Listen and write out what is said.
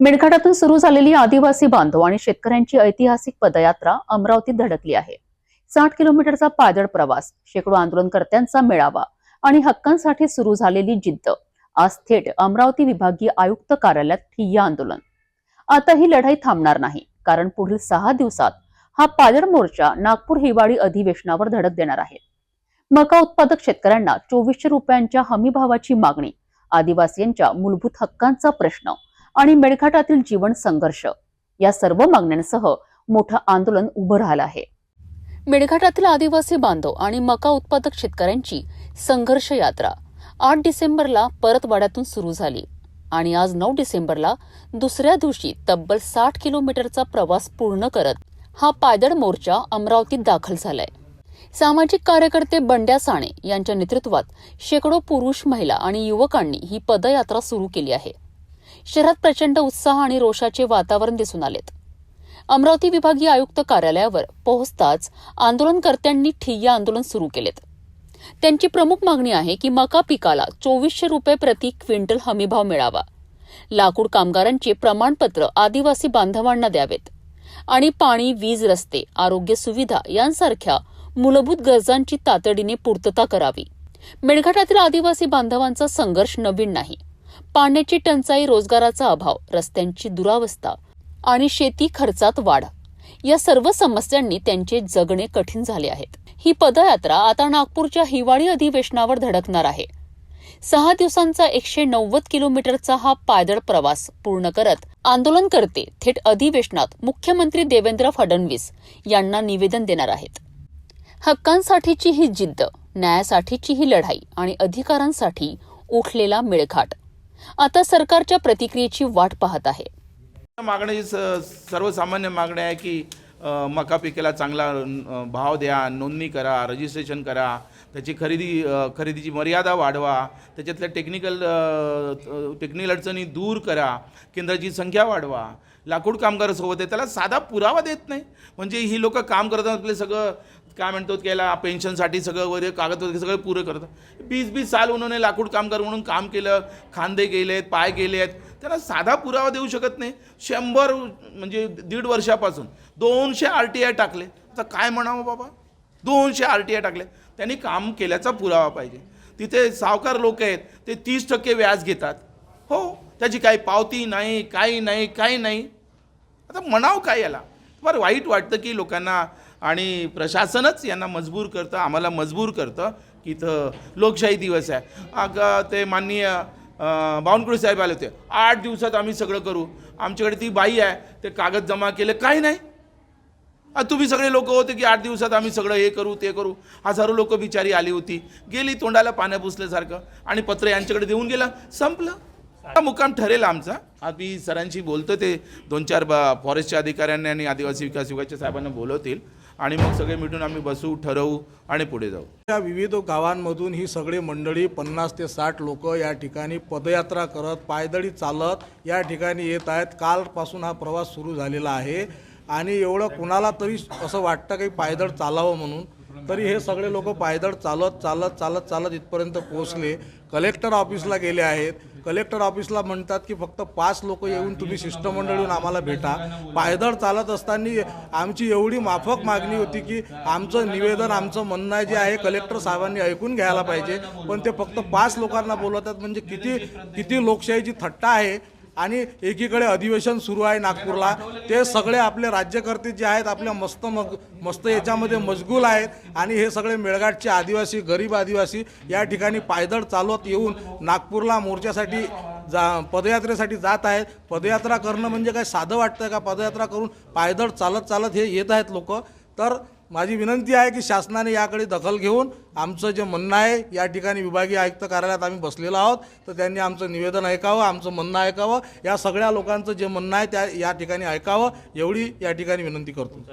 मेळघाटातून सुरू झालेली आदिवासी बांधव आणि शेतकऱ्यांची ऐतिहासिक पदयात्रा अमरावतीत धडकली आहे. साठ किलोमीटरचा पायदळ प्रवास शेकडो आंदोलनकर्त्यांचा मेळावा आणि हक्कांसाठी सुरू झालेली जिद्द आज थेट अमरावती विभागीय आयुक्त कार्यालयात ठिय्या आंदोलन. आता ही लढाई थांबणार नाही कारण पुढील सहा दिवसात हा पायदळ मोर्चा नागपूर हिवाळी अधिवेशनावर धडक देणार आहे. मका उत्पादक शेतकऱ्यांना चोवीसशे रुपयांच्या हमीभावाची मागणी आदिवासींच्या मूलभूत हक्कांचा प्रश्न आणि मेळघाटातील जीवन संघर्ष या सर्व मागण्यांसह मोठं आंदोलन उभं राहिलं आहे. मेळघाटातील आदिवासी बांधव आणि मका उत्पादक शेतकऱ्यांची संघर्ष यात्रा आठ डिसेंबरला परतवाड्यातून सुरू झाली आणि आज नऊ डिसेंबरला दुसऱ्या दिवशी तब्बल साठ किलोमीटरचा प्रवास पूर्ण करत हा पायदळ मोर्चा अमरावतीत दाखल झालाय. सामाजिक कार्यकर्ते बंड्या साणे यांच्या नेतृत्वात शेकडो पुरुष महिला आणि युवकांनी ही पदयात्रा सुरू केली आहे. शहरात प्रचंड उत्साह आणि रोषाचे वातावरण दिसून आलेत. अमरावती विभागीय आयुक्त कार्यालयावर पोहोचताच आंदोलनकर्त्यांनी ठिय्या आंदोलन सुरू केलेत. त्यांची प्रमुख मागणी आहे की मका पिकाला चोवीसशे रुपये प्रति क्विंटल हमीभाव मिळावा. लाकूड कामगारांचे प्रमाणपत्र आदिवासी बांधवांना द्यावेत. आणि पाणी वीज रस्ते आरोग्य सुविधा यांसारख्या मूलभूत गरजांची तातडीने पूर्तता करावी. मेळघाटातील आदिवासी बांधवांचा संघर्ष नवीन नाही. पाण्याची टंचाई रोजगाराचा अभाव रस्त्यांची दुरावस्था आणि शेती खर्चात वाढ. या सर्व समस्यांनी त्यांचे जगणे कठीण झाले आहेत. ही पदयात्रा आता नागपूरच्या हिवाळी अधिवेशनावर धडकणार आहे. सहा दिवसांचा एकशे नव्वद किलोमीटरचा हा पायदळ प्रवास पूर्ण करत आंदोलनकर्ते थेट अधिवेशनात मुख्यमंत्री देवेंद्र फडणवीस यांना निवेदन देणार आहेत. हक्कांसाठीची ही जिद्द न्यायासाठीची ही लढाई आणि अधिकारांसाठी उठलेला मेळघाट. आता सरकारच्या प्रतिक्रियेची वाट पाहत आहे. मागणी स सर्वसामान्य मागणी आहे की मका पिकाला चांगला भाव द्या नोंदणी करा रजिस्ट्रेशन करा त्याची खरेदी खरेदीची मर्यादा वाढवा त्याच्यातल्या टेक्निकल टेक्निकल अडचणी दूर करा केंद्राची संख्या वाढवा लाकूड कामगार सोबत आहे त्याला साधा पुरावा देत नाही. म्हणजे ही लोक काम करताना आपले सगळं काय म्हणतो की पेन्शनसाठी सगळं वगैरे कागदपत्र सगळं पुरं करतात. बीस बीस साल उन्होंने लाकूड कामगार म्हणून काम केलं खांदे गेलेत पाय गेले आहेत त्यांना साधा पुरावा देऊ शकत नाही. शंभर म्हणजे दीड वर्षापासून दोनशे आर टी आय टाकले. आता काय म्हणावं बाबा? दोनशे आर टी आय टाकले. त्यांनी काम केल्याचा पुरावा पाहिजे. तिथे सावकार लोक आहेत ते तीस टक्के व्याज घेतात. हो त्याची काही पावती नाही काही नाही काही नाही. आता म्हणावं काय याला? फार वाईट वाटतं की लोकांना आणि प्रशासनच यांना मजबूर करतं आम्हाला मजबूर करतं की इथं लोकशाही दिवस आहे. अगं ते माननीय बावनकुळे साहेब आले होते. आठ दिवसात आम्ही सगळं करू. आमच्याकडे ती बाई आहे ते कागद जमा केले काही नाही. तुम्ही सगळे लोक होते की आठ दिवसात आम्ही सगळं हे करू ते करू. हजारो लोक बिचारी आली होती. गेली तोंडाला पाण्या पुसल्यासारखं. आणि पत्र यांच्याकडे देऊन गेलं. संपलं. हा मुक्काम ठरेल आमचा. आम्ही मी सरांशी बोलतो ते दोन चार बा फॉरेस्टच्या अधिकाऱ्यांनी आणि आदिवासी विकास विभागाच्या साहेबांना बोलवतील. आणि मग सगळे मिळून आम्ही बसू ठरवू आणि पुढे जाऊ. या विविध गावांमधून ही सगळी मंडळी पन्नास ते साठ लोक या ठिकाणी पदयात्रा करत पायदळी चालत या ठिकाणी येत आहेत. कालपासून हा प्रवास सुरू झालेला आहे. आणि एवढं कुणाला तरी असं वाटतं की पायदळ चालावं म्हणून तरी हे सगळे लोक पायदळ चालत चालत चालत चालत इथपर्यंत पोहोचले. कलेक्टर ऑफिसला गेले आहेत. कलेक्टर ऑफिसला म्हणतात की फक्त पाच लोक येऊन तुम्ही शिष्टमंडळ येऊन आम्हाला भेटा. पायदळ चालत असताना आमची एवढी माफक मागणी होती की आमचं निवेदन आमचं म्हणणं जे आहे कलेक्टर साहेबांनी ऐकून घ्यायला पाहिजे. पण ते फक्त पाच लोकांना बोलवतात. म्हणजे किती किती लोकशाहीची थट्टा आहे. आणि एकीकडे अधिवेशन सुरू आहे नागपूरला. ते सगळे आपले राज्यकर्ते जे आहेत आपल्या मस्त मग मस्त याच्यामध्ये मशगूल आहेत आणि हे सगळे मेळघाटचे आदिवासी गरीब आदिवासी या ठिकाणी पायदळ चालवत येऊन नागपूरला मोर्चासाठी जा पदयात्रेसाठी जात आहेत. पदयात्रा करणं म्हणजे काय साधं वाटतं का? पदयात्रा करून पायदळ चालत चालत हे येत आहेत लोक. तर माझी विनंती आहे की शासनाने याकडे दखल घेऊन आमचं जे म्हणणं आहे या ठिकाणी विभागीय आयुक्त कार्यालयात आम्ही बसलेलो आहोत. तर त्यांनी आमचं निवेदन ऐकावं आमचं म्हणणं ऐकावं. या सगळ्या लोकांचं जे म्हणणं आहे त्या या ठिकाणी ऐकावं. एवढी या ठिकाणी विनंती करतो.